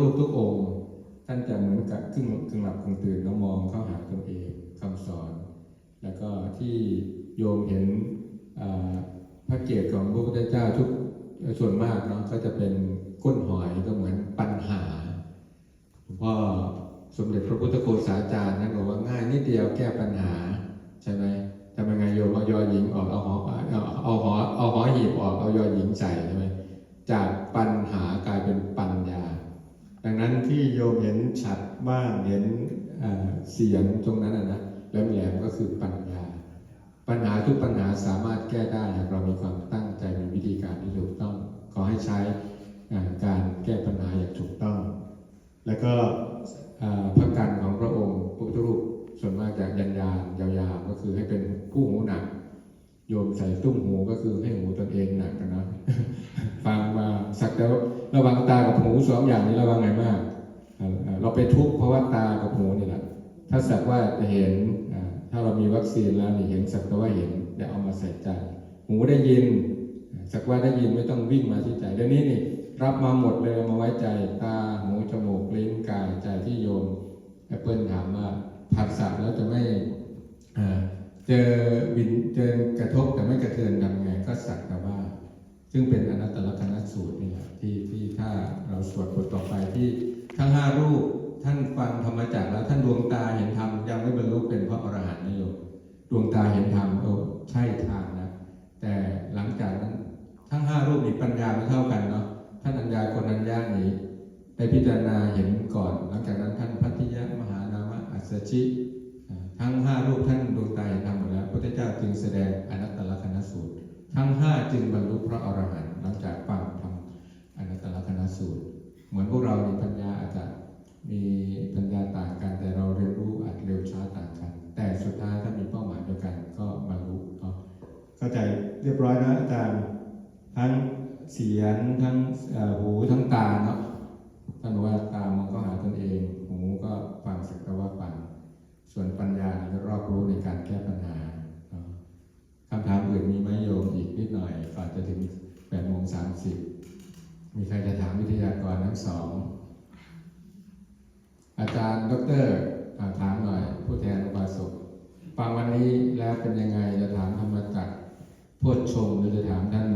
รูปทุกองค์ท่านจะเหมือนกับครึ่งครึ่งหลับครึ่งตื่นแล้วมองเข้าหาตนเองคำสอน แล้วก็ที่โยมเห็นพระเกียรติของพระพุทธเจ้าทุกส่วนมากเนาะก็จะเป็นก้นหอยก็เหมือนปัญหาหลวงพ่อสมเด็จพระพุทธโฆษาจารย์นั้นบอกว่าง่ายนิดเดียวแก้ปัญหาใช่ไหมทำยังไงโยมเอายอหญิงออกเอาหอเอาเอาหอเอาหอหีบออกเอายอหญิงใส่ เสียงตรงนั้นนะนะแหลมก็คือปัญญา ปัญหาทุกปัญหาสามารถแก้ได้หากเรามีความตั้งใจมีวิธีการที่ถูกต้อง ขอให้ใช้การแก้ปัญหาอย่างถูกต้อง แล้วก็พระกันของพระองค์พระพุทธรูปส่วนมากจากยันยานยาวๆก็คือให้เป็นผู้หูหนัก โยมใส่ตุ้มหูก็คือให้หูตนเองหนักนะฟังมาสักแต่ระวังตากับหูสองอย่างนี้ระวังไงมาก ไปทุกข์เพราะว่าตากับหูนี่แหละ ถ้าสักว่าจะเห็น ถ้าเรามีวัคซีนแล้วนี่เห็นสักแต่ว่าเห็นอย่เอามาใส่ใจ หูได้ยิน สักว่าได้ยินไม่ต้องวิ่งมาที่ใจเดี๋ยวนี้นี่รับมาหมดเลยมาไว้ใจ ตาหูจมูกลิ้นกายใจที่โยมแอปเปิลถามว่าผัสสะแล้วจะไม่เจอวินเจอกระทบแต่ไม่กระเทือนทำไงก็สักแต่ว่า ซึ่งเป็นอนัตตลกนัสูตรนี่แหละที่ที่ถ้าเราสวดบทต่อไปที่ทั้งห้ารูปท่าน ฟังธรรมจักแล้วท่านดวงตาเห็นธรรมยังไม่บรรลุเป็นพระอรหันต์นะโยมดวงตาเห็นธรรมโอ้ใช่ทางนะแต่หลังจากนั้นทั้งห้ารูปนี่ปัญญาไม่เท่ากันเนาะท่านอัญญาคนอัญญานี้ได้พิจารณาเห็นก่อน หลังจากนั้นท่านพัทธิยะมหานามะอัสสชิ ทั้งห้ารูปท่านดวงตาเห็นธรรมหมดแล้วพระพุทธเจ้าจึงแสดงอนัตตลกนสูตร ทั้งห้าจึงบรรลุพระอรหันต์หลังจากฟังทำอนัตตลกนสูตร เหมือนพวกเรา ทั้งเสียงทั้งหูทั้งตาเนาะท่านบอกว่าตามองก็หาตนเอง หูก็ฟังสักแต่ว่าฟังส่วนปัญญาก็รอบรู้ในการแก้ปัญหาเนาะคำถามอื่นมีไหมโยมอีกนิดหน่อยก่อนจะถึง8โมง30มีใครจะถามวิทยากรทั้งสองอาจารย์ดอกเตอรอ่าถามหน่อย ผู้แทนอุบาสกฟังวันนี้แล้วเป็นยังไงจะถามธรรมจักรพชฌงค์หรือจะถามท่าน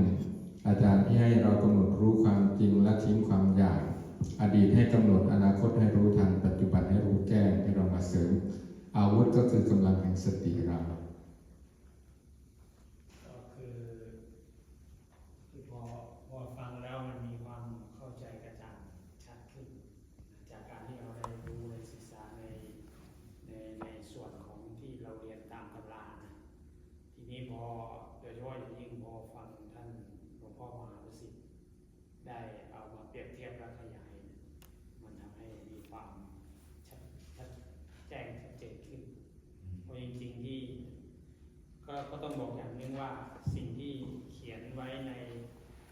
อาจารย์ที่ให้เรากำหนดรู้ความจริงและทิ้งความอยาก อดีตให้กำหนดอนาคตให้รู้ทัน ปัจจุบันให้รู้แจ้งให้เรามาเสริม อาวุธก็คือกำลังแห่งสติเราก็คือพอฟังแล้วมันมีความเข้าใจกระจ่างชัดขึ้นจากการที่เราได้รู้ได้ศึกษาในในในส่วนของที่เราเรียนตามตำราทีนี้พอโดยเฉพาะอย่างยิ่งพอฟัง พ่อมหาประสิทธิ์ได้เอามาเปรียบเทียบและขยาย มันทำให้มีความชัดแจ้งชัดเจนขึ้นเพราะจริงๆที่ก็ก็ต้องบอกอย่างหนึงว่าสิ่งที่เขียนไว้ใน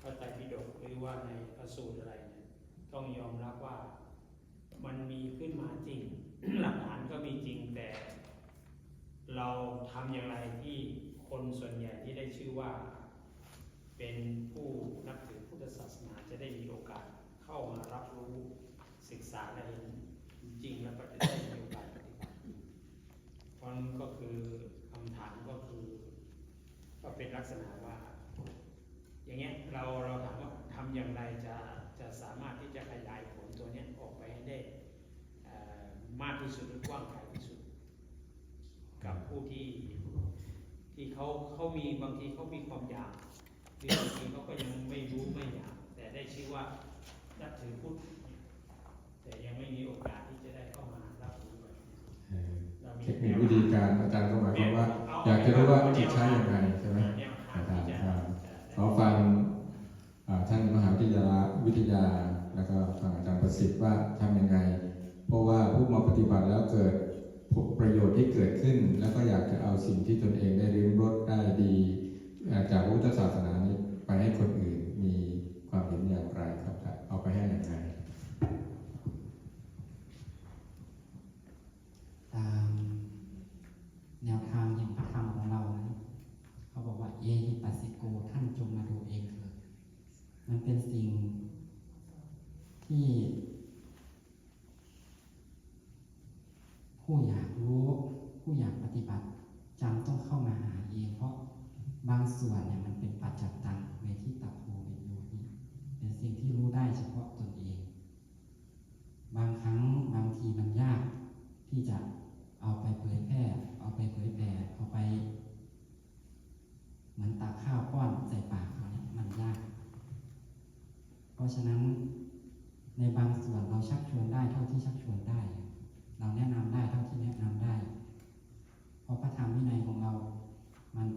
พระไตรปิฎกหรือว่าในพระสูตรอะไรเนี่ยต้องยอมรับว่ามันมีขึ้นมาจริง หลักฐานก็มีจริงแต่ เราทำอย่างไรที่คนส่วนใหญ่ที่ได้ชื่อว่า เป็นผู้นับถือพุทธศาสนาจะได้มีโอกาสเข้ามารับรู้ศึกษาได้จริงแล้วก็จะได้มีโอกาสปฏิบัติเพราะนั้นก็คือคำถามก็คือ ก็เป็นลักษณะว่า อย่างเงี้ยเราเราถามว่าทำอย่างไรจะจะสามารถที่จะขยายผลตัวเนี้ยออกไปให้ได้มากที่สุดหรือกว้างไกลที่สุด กับผู้ที่ที่เขาเขามีบางทีเขามีความอยาก หรือบางทีเขาก็ยังไม่รู้ไม่อยาก แต่ได้ชื่อว่านับถือพุทธแต่ยังไม่มีโอกาสที่จะได้เข้ามารับรู้แบบนี้เรามีเทคนิควิธีการอาจารย์ก็หมายความว่า อยากจะรู้ว่าจะใช้อย่างไรใช่ไหมอาจารย์ครับขอฟังอ่าท่านมหาวิทยาลัยวิทยาแล้วก็ฟังอาจารย์ประสิทธิ์ว่าทำยังไง เพราะว่าผู้มาปฏิบัติแล้วเกิดผลประโยชน์ที่เกิดขึ้น แล้วก็อยากจะเอาสิ่งที่ตนเองได้ริมรสได้ดีอ่าจากพระพุทธศาสนานี้ ไปให้คนอื่นมีความเห็นอย่างไรครับเอาไปให้อย่างไรตามแนวทางแห่งพระธรรมของเรานะเขาบอกว่าเอหิปัสสิโกท่านจงมาดูเองเถิดมันเป็นสิ่งที่ ผู้อยากรู้ ผู้อยากปฏิบัติจำต้องเข้ามาหาเองเพราะบางส่วนเนี่ยมันเป็นปัจจัตตังเวทิตาโพวินโยนิเป็นสิ่งที่รู้ได้เฉพาะตนเอง บางครั้งบาง ทีมันยากที่จะเอาไปเผยแพร่เอาไปเผยแผ่เอาไป เหมือนตักข้าวป้อนใส่ปากเขาเนี่ยมันยาก เพราะฉะนั้นในบางส่วนเราชักชวนได้เท่าที่ชักชวนได้ เราแนะนำได้เท่าที่แนะนำได้ เพราะพระธรรมวินัยของเรา มัน